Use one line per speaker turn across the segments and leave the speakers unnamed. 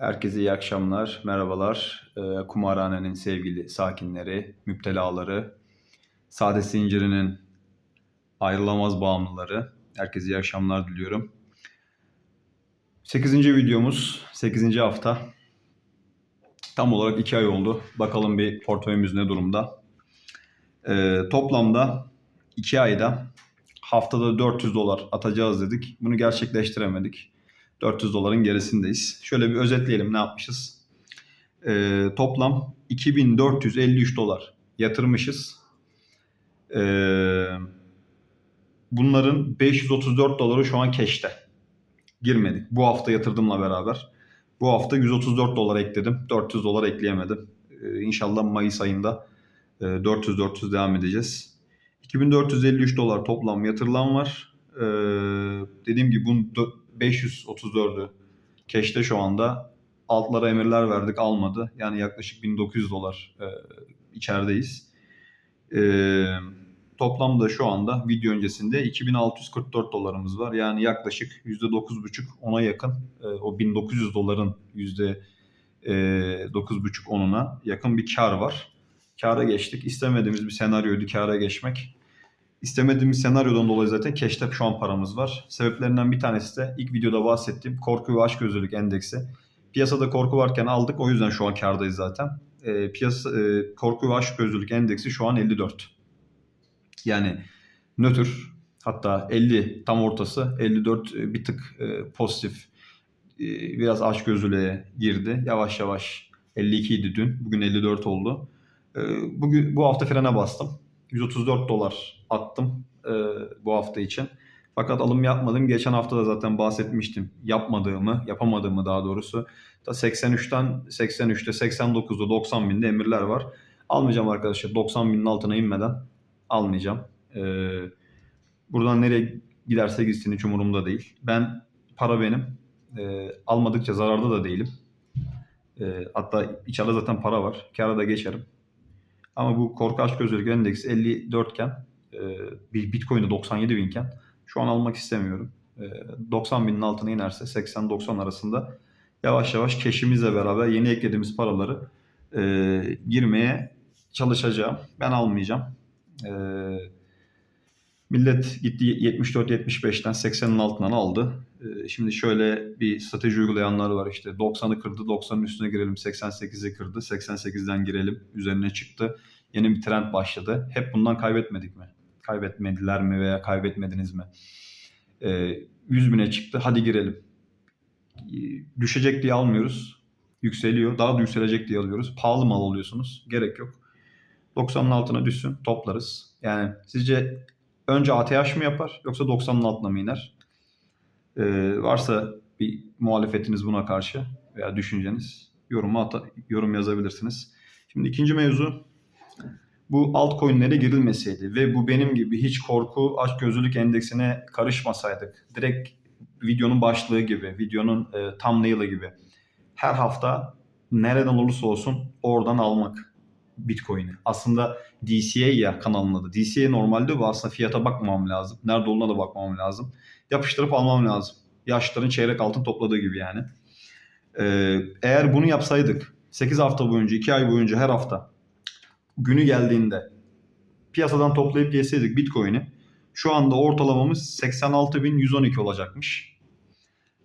Herkese iyi akşamlar, merhabalar. Ee, kumarhanenin sevgili sakinleri, müptelaları, sade zincirinin ayrılamaz bağımlıları. Herkese iyi akşamlar diliyorum. 8. videomuz, 8. hafta. Tam olarak 2 ay oldu. Bakalım bir portföyümüz ne durumda. Ee, toplamda 2 ayda haftada 400 dolar atacağız dedik. Bunu gerçekleştiremedik. 400 doların gerisindeyiz. Şöyle bir özetleyelim ne yapmışız. Ee, toplam 2453 dolar yatırmışız. Ee, bunların 534 doları şu an cash'te. Girmedik. Bu hafta yatırdımla beraber. Bu hafta 134 dolar ekledim. 400 dolar ekleyemedim. Ee, inşallah Mayıs ayında e, 400-400 devam edeceğiz. 2453 dolar toplam yatırılan var. Ee, dediğim gibi bunun 534'ü cash'te şu anda. Altlara emirler verdik almadı. Yani yaklaşık 1900 dolar e, içerideyiz. Ee, toplamda şu anda video öncesinde 2644 dolarımız var. Yani yaklaşık %9,5 ona yakın e, o 1900 doların yüzde e, %9,5 onuna yakın bir kar var. Kâra geçtik. İstemediğimiz bir senaryoydu kâra geçmek. İstemediğimiz senaryodan dolayı zaten cash'te şu an paramız var. Sebeplerinden bir tanesi de ilk videoda bahsettiğim korku ve açgözlülük endeksi. Piyasada korku varken aldık o yüzden şu an kârdayız zaten. E, piyasa e, korku ve açgözlülük endeksi şu an 54. Yani nötr hatta 50 tam ortası 54 e, bir tık e, pozitif e, biraz açgözlülüğe girdi. Yavaş yavaş 52 idi dün. Bugün 54 oldu. E, bugün bu hafta frene bastım. 134 dolar attım e, bu hafta için. Fakat alım yapmadım. Geçen hafta da zaten bahsetmiştim. Yapmadığımı, yapamadığımı daha doğrusu. Da 83'ten 83'te, 89'da, 90 binde emirler var. Almayacağım arkadaşlar. 90 binin altına inmeden almayacağım. Ee, buradan nereye giderse gitsin hiç umurumda değil. Ben para benim. Ee, almadıkça zararda da değilim. Ee, hatta içeride zaten para var. Kâra da geçerim. Ama bu korku aşk gözlülük endeksi 54 iken e, bir Bitcoin'de 97 binken şu an almak istemiyorum. E, 90 binin altına inerse 80-90 arasında yavaş yavaş keşimizle beraber yeni eklediğimiz paraları e, girmeye çalışacağım. Ben almayacağım. E, millet gitti 74-75'ten 80'in altından aldı. E, şimdi şöyle bir strateji uygulayanlar var işte 90'ı kırdı 90'ın üstüne girelim 88'i kırdı 88'den girelim üzerine çıktı. Yeni bir trend başladı. Hep bundan kaybetmedik mi? Kaybetmediler mi veya kaybetmediniz mi? E, 100 bine çıktı hadi girelim. E, düşecek diye almıyoruz. Yükseliyor. Daha da yükselecek diye alıyoruz. Pahalı mal alıyorsunuz. Gerek yok. 90'ın altına düşsün toplarız. Yani sizce önce ATH mı yapar yoksa 90'ın altına mı iner? Ee, varsa bir muhalefetiniz buna karşı veya düşünceniz yoruma ata- yorum yazabilirsiniz. Şimdi ikinci mevzu bu altcoin'lere girilmeseydi ve bu benim gibi hiç korku açgözlülük endeksine karışmasaydık direkt videonun başlığı gibi, videonun e, thumbnail'ı gibi her hafta nereden olursa olsun oradan almak Bitcoin'i. Aslında DCA ya kanalın adı. DCA normalde bu aslında fiyata bakmamam lazım. Nerede olduğuna da bakmam lazım. Yapıştırıp almam lazım. Yaşlıların çeyrek altın topladığı gibi yani. Ee, eğer bunu yapsaydık 8 hafta boyunca 2 ay boyunca her hafta günü geldiğinde piyasadan toplayıp gelseydik Bitcoin'i şu anda ortalamamız 86.112 olacakmış.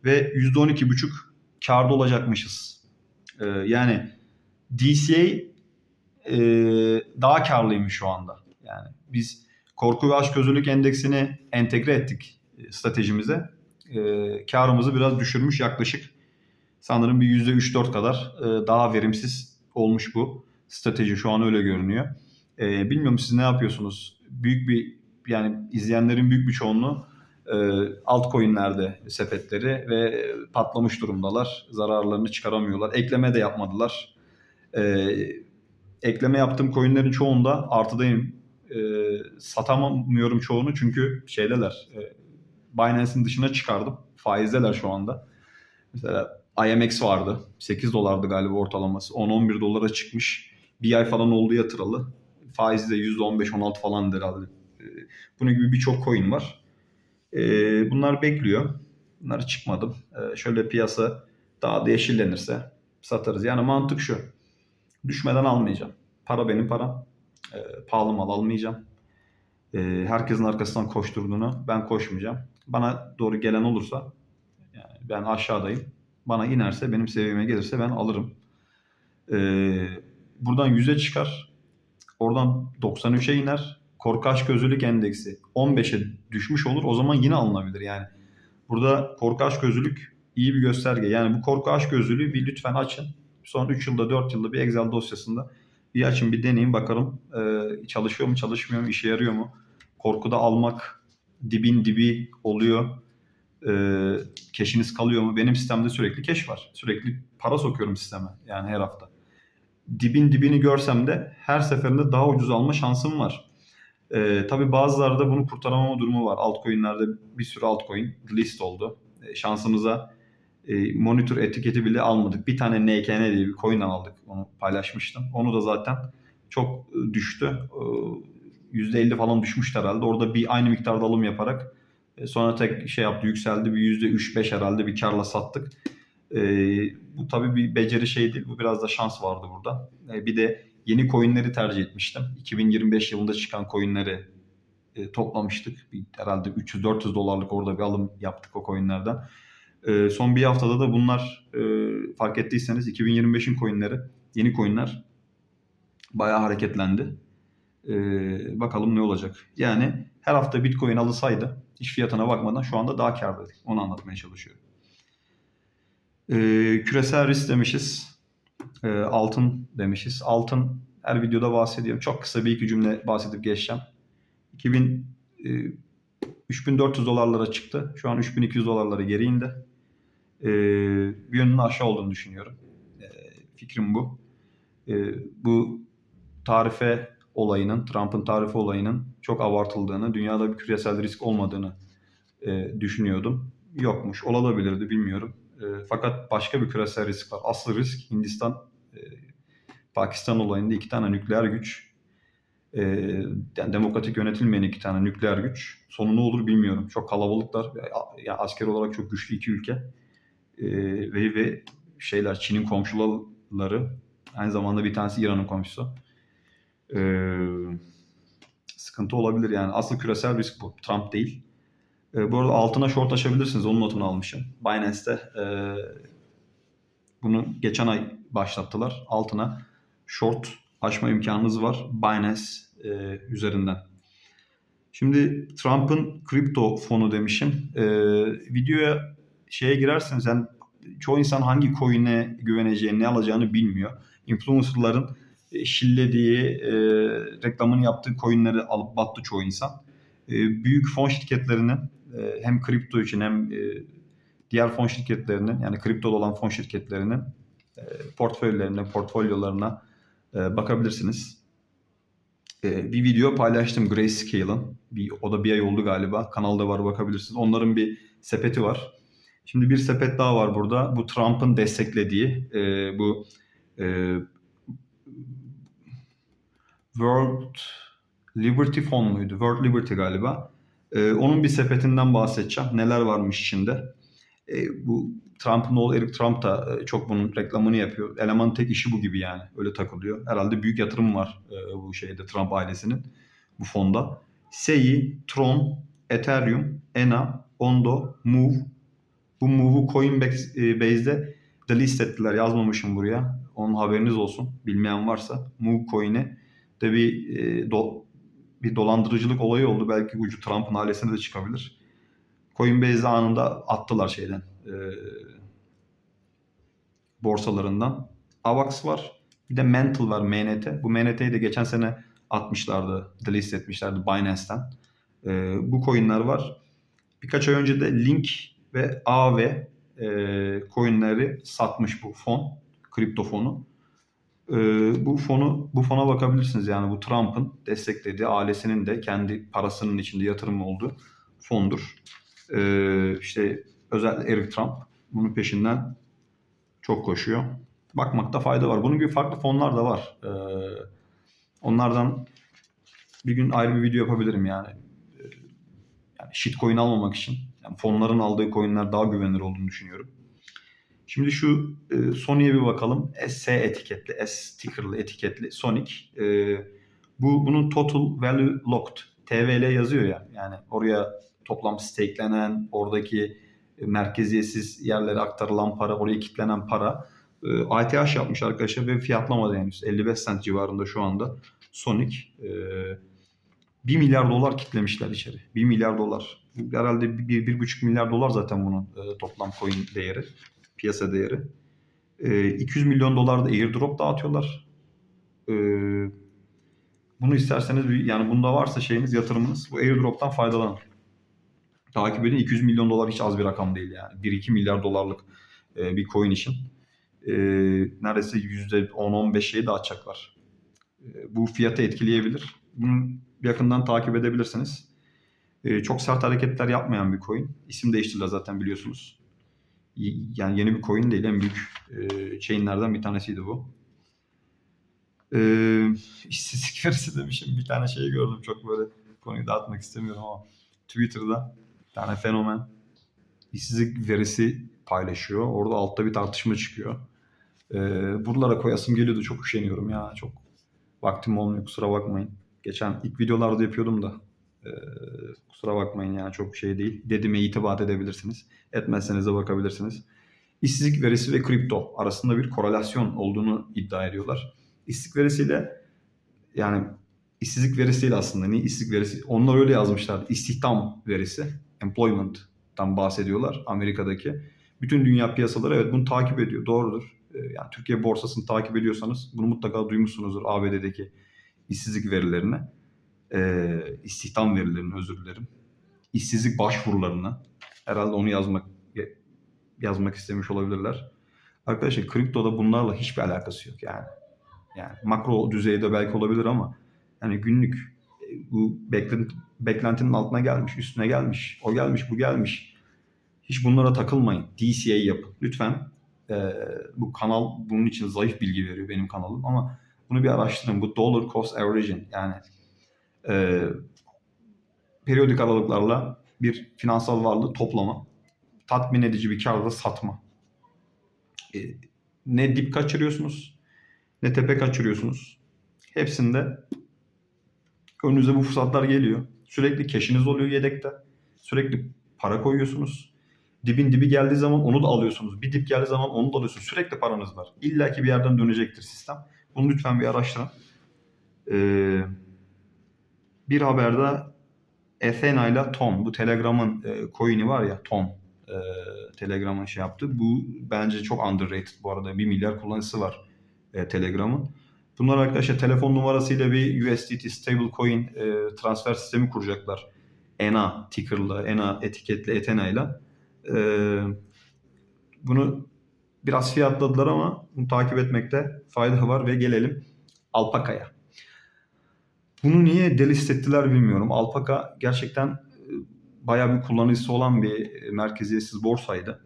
Ve %12,5 karda olacakmışız. Ee, yani DCA e, daha karlıymış şu anda. Yani biz korku ve açgözlülük endeksini entegre ettik stratejimize. E, karımızı biraz düşürmüş yaklaşık sanırım bir %3-4 kadar e, daha verimsiz olmuş bu strateji şu an öyle görünüyor. E, bilmiyorum siz ne yapıyorsunuz? Büyük bir yani izleyenlerin büyük bir çoğunluğu e, altcoin'lerde sepetleri ve patlamış durumdalar. Zararlarını çıkaramıyorlar. Ekleme de yapmadılar. E, ekleme yaptığım coinlerin çoğunda artıdayım. E, satamıyorum çoğunu çünkü şeydeler. E, Binance'in dışına çıkardım. Faizdeler şu anda. Mesela IMX vardı. 8 dolardı galiba ortalaması. 10-11 dolara çıkmış. Bir ay falan oldu yatıralı. Faizi de %15-16 falan herhalde. E, bunun gibi birçok coin var. E, bunlar bekliyor. Bunları çıkmadım. E, şöyle piyasa Daha da yeşillenirse satarız. Yani mantık şu. Düşmeden almayacağım. Para benim param. Ee, pahalı mal almayacağım. Ee, herkesin arkasından koşturduğunu ben koşmayacağım. Bana doğru gelen olursa yani ben aşağıdayım. Bana inerse benim seviyeme gelirse ben alırım. Ee, buradan 100'e çıkar. Oradan 93'e iner. Korku aşk gözlülük endeksi 15'e düşmüş olur. O zaman yine alınabilir. Yani burada korku aşk gözlülük iyi bir gösterge. Yani bu korku aşk gözlülüğü bir lütfen açın. Son 3 yılda 4 yılda bir Excel dosyasında bir açın bir deneyin bakalım Ee, çalışıyor mu çalışmıyor mu işe yarıyor mu? Korkuda almak dibin dibi oluyor. Ee, keşiniz kalıyor mu? Benim sistemde sürekli keş var. Sürekli para sokuyorum sisteme yani her hafta. Dibin dibini görsem de her seferinde daha ucuz alma şansım var. Ee, tabii bazılarda bunu kurtaramama durumu var. Altcoin'lerde bir sürü altcoin list oldu. Ee, şansımıza e, monitör etiketi bile almadık. Bir tane NKN diye bir coin'den aldık. Onu paylaşmıştım. Onu da zaten çok e, düştü. Ee, %50 falan düşmüştü herhalde. Orada bir aynı miktarda alım yaparak e, sonra tek şey yaptı yükseldi. Bir %3-5 herhalde bir karla sattık. Ee, bu tabii bir beceri şey değil. Bu biraz da şans vardı burada. Ee, bir de yeni coinleri tercih etmiştim. 2025 yılında çıkan coinleri e, toplamıştık. Bir, herhalde 300-400 dolarlık orada bir alım yaptık o coinlerden. E, son bir haftada da bunlar e, fark ettiyseniz 2025'in coinleri, yeni coinler bayağı hareketlendi. E, bakalım ne olacak. Yani her hafta Bitcoin alısaydı hiç fiyatına bakmadan şu anda daha kârdaydık. Onu anlatmaya çalışıyorum. E, küresel risk demişiz. E, altın demişiz. Altın her videoda bahsediyorum. Çok kısa bir iki cümle bahsedip geçeceğim. 2000 e, 3400 dolarlara çıktı. Şu an 3200 dolarlara geri indi. E, bir yönünün aşağı olduğunu düşünüyorum. E, fikrim bu. E, bu tarife olayının, Trump'ın tarife olayının çok abartıldığını, dünyada bir küresel risk olmadığını e, düşünüyordum. Yokmuş, olabilirdi bilmiyorum. E, fakat başka bir küresel risk var. Asıl risk Hindistan, e, Pakistan olayında iki tane nükleer güç, e, yani demokratik yönetilmeyen iki tane nükleer güç. Sonu ne olur bilmiyorum. Çok kalabalıklar, yani asker olarak çok güçlü iki ülke e, ve, ve şeyler Çin'in komşuları, aynı zamanda bir tanesi İran'ın komşusu. E, sıkıntı olabilir yani. Asıl küresel risk bu. Trump değil. E, bu arada altına short açabilirsiniz. Onun notunu almışım. Binance'te e, bunu geçen ay başlattılar. Altına short açma imkanınız var Binance e, üzerinden. Şimdi Trump'ın kripto fonu demişim. E, videoya şeye girerseniz yani çoğu insan hangi coin'e güveneceğini, ne alacağını bilmiyor. Influencer'ların şillediği, e, reklamını yaptığı coin'leri alıp battı çoğu insan. E, büyük fon şirketlerinin e, hem kripto için hem e, diğer fon şirketlerinin yani kripto olan fon şirketlerinin e, portföylerine, portfolyolarına e, bakabilirsiniz. E, bir video paylaştım Grayscale'ın. Bir, o da bir ay oldu galiba. Kanalda var bakabilirsiniz. Onların bir sepeti var. Şimdi bir sepet daha var burada. Bu Trump'ın desteklediği e, bu e, World Liberty Fund muydu? World Liberty galiba. E, onun bir sepetinden bahsedeceğim. Neler varmış içinde. E, bu Trump'ın oğlu Eric Trump da e, çok bunun reklamını yapıyor. Elemanın tek işi bu gibi yani. Öyle takılıyor. Herhalde büyük yatırım var e, bu şeyde Trump ailesinin bu fonda. SEI, Tron, Ethereum, ENA, Ondo, Move. Bu Move'u Coinbase'de de list ettiler. Yazmamışım buraya. Onun haberiniz olsun. Bilmeyen varsa. Move Coin'i de bir e, do, bir dolandırıcılık olayı oldu. Belki ucu Trump'ın ailesine de çıkabilir. Coinbase'de anında attılar şeyden. E, borsalarından. AVAX var. Bir de Mental var MNT. Bu MNT'yi de geçen sene atmışlardı. Delist etmişlerdi Binance'ten. E, bu coinler var. Birkaç ay önce de Link ve AV e, coinleri satmış bu fon. Kripto fonu. E, bu fonu bu fona bakabilirsiniz. Yani bu Trump'ın desteklediği ailesinin de kendi parasının içinde yatırım olduğu fondur. E, işte özellikle Eric Trump bunun peşinden çok koşuyor. Bakmakta fayda var. Bunun gibi farklı fonlar da var. Ee, onlardan bir gün ayrı bir video yapabilirim yani. Ee, yani shitcoin almamak için. Yani fonların aldığı coinler daha güvenilir olduğunu düşünüyorum. Şimdi şu e, Sony'ye bir bakalım. S etiketli, S stickerlı etiketli Sonic. E, bu bunun total value locked. TVL yazıyor ya. Yani oraya toplam stakelenen, oradaki merkeziyetsiz yerlere aktarılan para, oraya kilitlenen para. E, ITH yapmış arkadaşlar ve fiyatlamadı henüz. 55 cent civarında şu anda Sonic. E, 1 milyar dolar kitlemişler içeri. 1 milyar dolar. Herhalde 1,5 milyar dolar zaten bunun e, toplam coin değeri. Piyasa değeri. E, 200 milyon dolar da airdrop dağıtıyorlar. E, bunu isterseniz yani bunda varsa şeyiniz yatırımınız bu airdrop'tan faydalanın. Takip edin 200 milyon dolar hiç az bir rakam değil yani. 1-2 milyar dolarlık e, bir coin için. E, neredeyse %10-15 şeyi dağıtacaklar. E, bu fiyatı etkileyebilir. Bunu yakından takip edebilirsiniz. E, çok sert hareketler yapmayan bir coin. İsim değiştirdiler zaten biliyorsunuz. Yani yeni bir coin değil en büyük e, chainlerden bir tanesiydi bu. E, işsizlik verisi demişim. Bir tane şey gördüm çok böyle konuyu dağıtmak istemiyorum ama Twitter'da bir tane fenomen işsizlik verisi paylaşıyor. Orada altta bir tartışma çıkıyor. E, buralara koyasım geliyordu. Çok üşeniyorum ya. Çok vaktim olmuyor kusura bakmayın. Geçen ilk videolarda yapıyordum da e, kusura bakmayın yani çok şey değil. Dediğime itibat edebilirsiniz. Etmezseniz de bakabilirsiniz. İşsizlik verisi ve kripto arasında bir korelasyon olduğunu iddia ediyorlar. İşsizlik verisiyle yani işsizlik verisiyle aslında ne işsizlik verisi onlar öyle yazmışlar. İstihdam verisi, employment'tan bahsediyorlar Amerika'daki. Bütün dünya piyasaları evet bunu takip ediyor. Doğrudur. Ee, Yani Türkiye borsasını takip ediyorsanız bunu mutlaka duymuşsunuzdur ABD'deki işsizlik verilerini. Ee, istihdam verilerini özür dilerim. İşsizlik başvurularını herhalde onu yazmak yazmak istemiş olabilirler. Arkadaşlar kriptoda bunlarla hiçbir alakası yok yani. Yani makro düzeyde belki olabilir ama yani günlük e, bu beklent, beklentinin altına gelmiş, üstüne gelmiş, o gelmiş, bu gelmiş. Hiç bunlara takılmayın. DCA yapın. Lütfen e, bu kanal bunun için zayıf bilgi veriyor benim kanalım ama bunu bir araştırın. Bu dollar cost averaging yani e, periyodik aralıklarla bir finansal varlığı toplama, tatmin edici bir karla satma. E, ne dip kaçırıyorsunuz ne tepe kaçırıyorsunuz. Hepsinde önünüze bu fırsatlar geliyor. Sürekli keşiniz oluyor yedekte. Sürekli para koyuyorsunuz. Dibin dibi geldiği zaman onu da alıyorsunuz. Bir dip geldiği zaman onu da alıyorsunuz. Sürekli paranız var. İlla ki bir yerden dönecektir sistem. Bunu lütfen bir araştırın. Ee, bir haberde Athena ile Tom, bu Telegram'ın e, coin'i var ya Tom, e, Telegram'ın şey yaptı. Bu bence çok underrated bu arada. 1 milyar kullanıcısı var e, Telegram'ın. Bunlar arkadaşlar telefon numarasıyla bir USDT stablecoin e, transfer sistemi kuracaklar. ENA ticker'la, ENA etiketli Ethena ile. E, bunu biraz fiyatladılar ama bunu takip etmekte fayda var ve gelelim Alpaka'ya. Bunu niye delist ettiler bilmiyorum. Alpaka gerçekten e, bayağı bir kullanıcısı olan bir e, merkeziyetsiz borsaydı.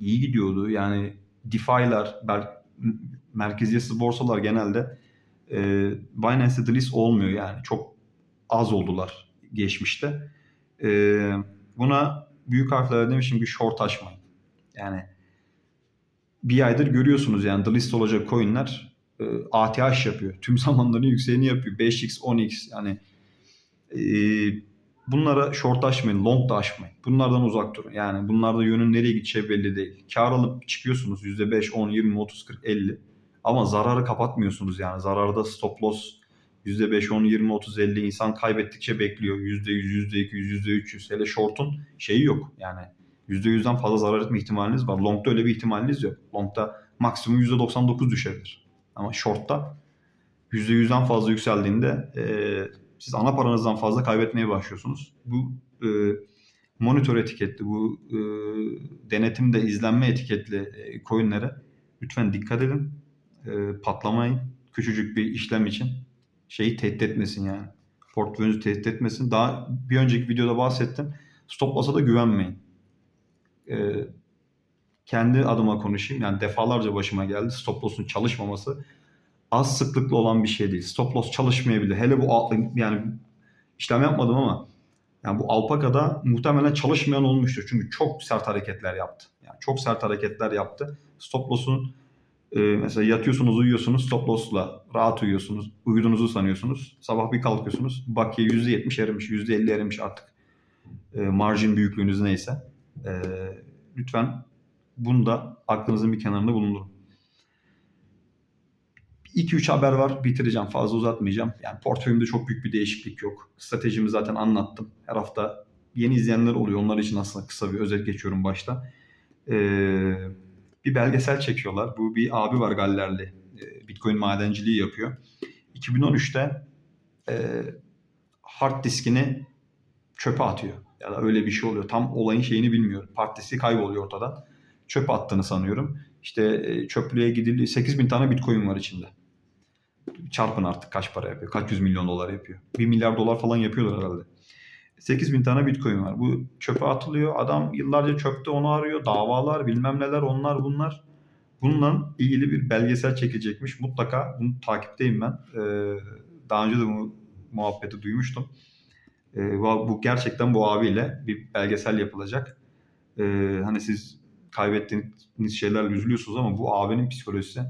İyi gidiyordu. Yani DeFi'ler, merkeziyetsiz borsalar genelde e, Binance'de delist olmuyor yani. Çok az oldular geçmişte. E, buna büyük harflerle demişim ki short açmayın. Yani bir aydır görüyorsunuz yani delist olacak coinler e, ATH yapıyor. Tüm zamanların yükseğini yapıyor. 5x, 10x yani e, bunlara short açmayın, long da açmayın. Bunlardan uzak durun. Yani bunlarda yönün nereye gideceği belli değil. Kar alıp çıkıyorsunuz %5, 10, 20, 30, 40, 50. Ama zararı kapatmıyorsunuz yani. Zararda stop loss %5, 10, 20, 30, 50 insan kaybettikçe bekliyor. %100, %200, %300. Hele short'un şeyi yok. Yani %100'den fazla zarar etme ihtimaliniz var. Long'da öyle bir ihtimaliniz yok. Long'da maksimum %99 düşebilir. Ama short'ta %100'den fazla yükseldiğinde e, siz ana paranızdan fazla kaybetmeye başlıyorsunuz. Bu e, monitör etiketli, bu e, denetimde izlenme etiketli e, coinlere lütfen dikkat edin. E, patlamayın. Küçücük bir işlem için şeyi tehdit etmesin yani. Portföyünüzü tehdit etmesin. Daha bir önceki videoda bahsettim. Stop loss'a da güvenmeyin. E, kendi adıma konuşayım. Yani defalarca başıma geldi. Stop loss'un çalışmaması az sıklıkla olan bir şey değil. Stop loss çalışmayabilir. Hele bu yani işlem yapmadım ama Yani bu Alpaka'da muhtemelen çalışmayan olmuştur. Çünkü çok sert hareketler yaptı. Yani çok sert hareketler yaptı. Stop loss'un e, mesela yatıyorsunuz uyuyorsunuz stop loss'la rahat uyuyorsunuz. Uyuduğunuzu sanıyorsunuz. Sabah bir kalkıyorsunuz. Bakiye %70 erimiş, %50 erimiş artık. E, margin büyüklüğünüz neyse. E, lütfen bunu da aklınızın bir kenarında bulundurun. 2-3 haber var. Bitireceğim. Fazla uzatmayacağım. Yani portföyümde çok büyük bir değişiklik yok. Stratejimi zaten anlattım. Her hafta yeni izleyenler oluyor. Onlar için aslında kısa bir özet geçiyorum başta. Ee, bir belgesel çekiyorlar. Bu bir abi var Gallerli. Ee, Bitcoin madenciliği yapıyor. 2013'te e, hard diskini çöpe atıyor. Ya da öyle bir şey oluyor. Tam olayın şeyini bilmiyorum. Hard diski kayboluyor ortadan. Çöpe attığını sanıyorum. İşte e, çöplüğe gidildi. 8000 tane bitcoin var içinde. Çarpın artık kaç para yapıyor. Kaç yüz milyon dolar yapıyor. 1 milyar dolar falan yapıyorlar herhalde. 8000 tane bitcoin var. Bu çöpe atılıyor. Adam yıllarca çöpte onu arıyor. Davalar bilmem neler onlar bunlar. Bununla ilgili bir belgesel çekecekmiş. Mutlaka bunu takipteyim ben. Ee, daha önce de bu muhabbeti duymuştum. Ee, bu gerçekten bu abiyle bir belgesel yapılacak. Hani siz kaybettiğiniz şeylerle üzülüyorsunuz ama bu abinin psikolojisi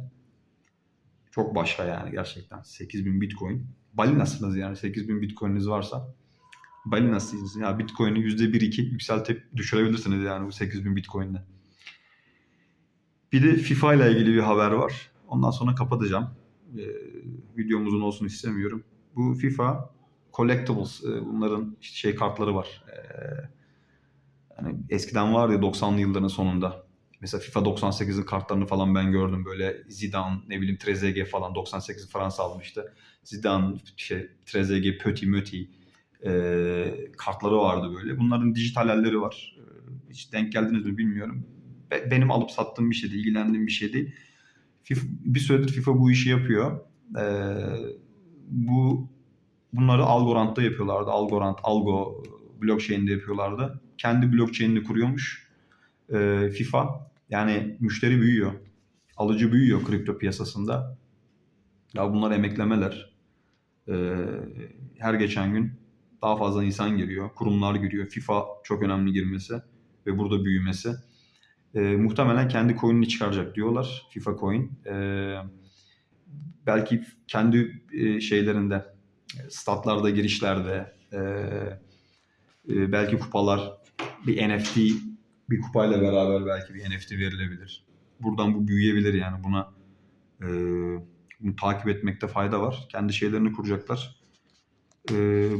çok başka yani gerçekten. 8000 bitcoin. Balinasınız yani 8000 bitcoininiz varsa. Balinasınız. Ya bitcoin'i %1-2 yükseltip düşürebilirsiniz yani bu 8000 bitcoin'le. Bir de FIFA ile ilgili bir haber var. Ondan sonra kapatacağım. Ee, videom olsun istemiyorum. Bu FIFA Collectibles, e, bunların şey kartları var. Ee, hani eskiden vardı ya 90'lı yılların sonunda. Mesela FIFA 98'in kartlarını falan ben gördüm böyle Zidane, ne bileyim Trezeguet falan 98 Fransa almıştı. Zidane, şey, Trezeguet, Petit, Möti e, kartları vardı böyle. Bunların dijital halleri var. E, hiç denk geldiniz mi bilmiyorum. Be- benim alıp sattığım bir şey değil, ilgilendiğim bir şey değil. FIFA, bir süredir FIFA bu işi yapıyor. E, bu bunları Algorand'da yapıyorlardı. Algorand, Algo blockchain'de yapıyorlardı. Kendi blockchain'ini kuruyormuş e, FIFA. Yani müşteri büyüyor. Alıcı büyüyor kripto piyasasında. Ya bunlar emeklemeler. E, her geçen gün daha fazla insan giriyor. Kurumlar giriyor. FIFA çok önemli girmesi ve burada büyümesi. E, muhtemelen kendi coin'ini çıkaracak diyorlar. FIFA coin. E, belki kendi e, şeylerinde statlarda girişlerde e, e, belki kupalar bir NFT bir kupayla beraber belki bir NFT verilebilir. Buradan bu büyüyebilir yani buna e, bunu takip etmekte fayda var. Kendi şeylerini kuracaklar. E,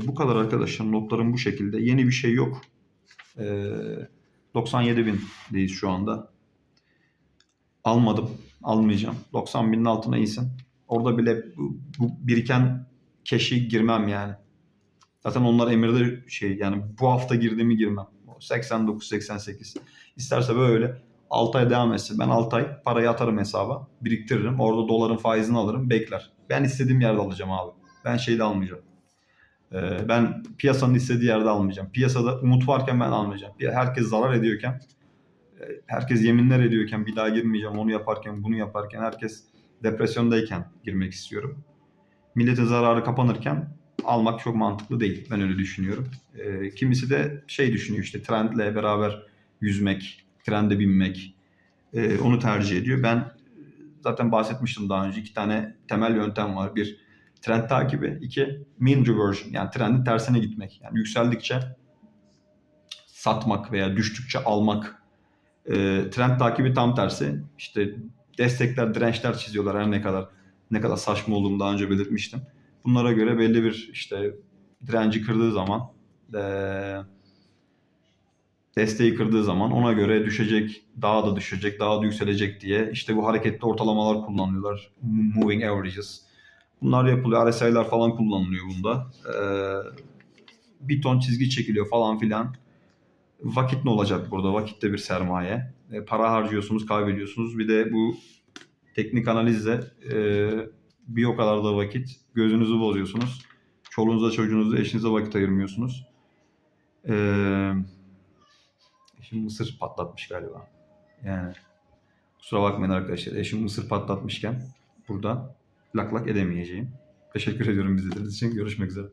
bu kadar arkadaşlar notlarım bu şekilde. Yeni bir şey yok. E, 97 bindeyiz şu anda. Almadım. Almayacağım. 90 binin altına insin. Orada bile bu, bu biriken keşi girmem yani. Zaten onlar emirde şey yani bu hafta girdiğimi girmem. 89-88. İsterse böyle 6 ay devam etsin. Ben 6 ay parayı atarım hesaba. Biriktiririm. Orada doların faizini alırım. Bekler. Ben istediğim yerde alacağım abi. Ben şeyde almayacağım. Ee, ben piyasanın istediği yerde almayacağım. Piyasada umut varken ben almayacağım. Herkes zarar ediyorken e, herkes yeminler ediyorken bir daha girmeyeceğim. Onu yaparken bunu yaparken herkes depresyondayken girmek istiyorum. Milletin zararı kapanırken almak çok mantıklı değil. Ben öyle düşünüyorum. E, kimisi de şey düşünüyor işte trendle beraber yüzmek, trende binmek. E, onu tercih ediyor. Ben zaten bahsetmiştim daha önce. iki tane temel yöntem var. Bir trend takibi. iki mean reversion. Yani trendin tersine gitmek. Yani yükseldikçe satmak veya düştükçe almak. E, trend takibi tam tersi. İşte destekler, dirençler çiziyorlar her ne kadar ne kadar saçma olduğunu daha önce belirtmiştim. Bunlara göre belli bir işte direnci kırdığı zaman e, desteği kırdığı zaman ona göre düşecek, daha da düşecek, daha da yükselecek diye işte bu hareketli ortalamalar kullanıyorlar. Moving averages. Bunlar yapılıyor. RSI'lar falan kullanılıyor bunda. E, bir ton çizgi çekiliyor falan filan. Vakit ne olacak burada? Vakit de bir sermaye. E, para harcıyorsunuz, kaybediyorsunuz. Bir de bu teknik analizle e, bir o kadar da vakit gözünüzü bozuyorsunuz. Çoluğunuza, çocuğunuza, eşinize vakit ayırmıyorsunuz. Ee, eşim mısır patlatmış galiba. Yani kusura bakmayın arkadaşlar. Eşim mısır patlatmışken burada lak lak edemeyeceğim. Teşekkür ediyorum izlediğiniz için. Görüşmek üzere.